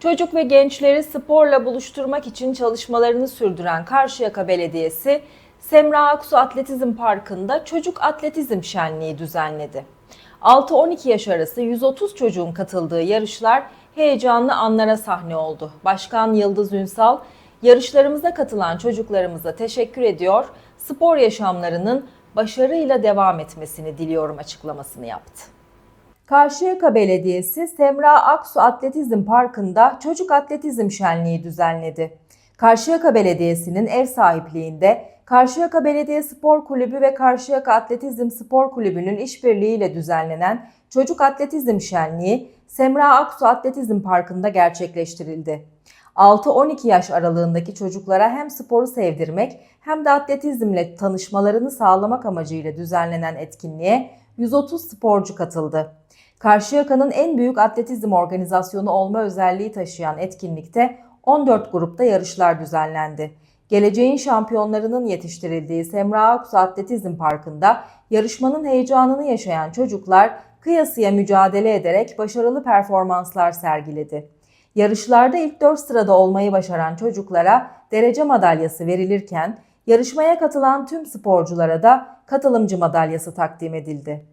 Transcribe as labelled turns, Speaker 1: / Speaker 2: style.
Speaker 1: Çocuk ve gençleri sporla buluşturmak için çalışmalarını sürdüren Karşıyaka Belediyesi, Semra Aksu Atletizm Parkı'nda çocuk atletizm şenliği düzenledi. 6-12 yaş arası 130 çocuğun katıldığı yarışlar heyecanlı anlara sahne oldu. Başkan Yıldız Ünsal, yarışlarımıza katılan çocuklarımıza teşekkür ediyor, spor yaşamlarının başarıyla devam etmesini diliyorum açıklamasını yaptı. Karşıyaka Belediyesi Semra Aksu Atletizm Parkı'nda çocuk atletizm şenliği düzenledi. Karşıyaka Belediyesi'nin ev sahipliğinde Karşıyaka Belediye Spor Kulübü ve Karşıyaka Atletizm Spor Kulübü'nün işbirliğiyle düzenlenen Çocuk Atletizm Şenliği Semra Aksu Atletizm Parkı'nda gerçekleştirildi. 6-12 yaş aralığındaki çocuklara hem sporu sevdirmek hem de atletizmle tanışmalarını sağlamak amacıyla düzenlenen etkinliğe 130 sporcu katıldı. Karşıyaka'nın en büyük atletizm organizasyonu olma özelliği taşıyan etkinlikte 14 grupta yarışlar düzenlendi. Geleceğin şampiyonlarının yetiştirildiği Semra Aksu Atletizm Parkı'nda yarışmanın heyecanını yaşayan çocuklar kıyasıya mücadele ederek başarılı performanslar sergiledi. Yarışlarda ilk 4 sırada olmayı başaran çocuklara derece madalyası verilirken yarışmaya katılan tüm sporculara da katılımcı madalyası takdim edildi.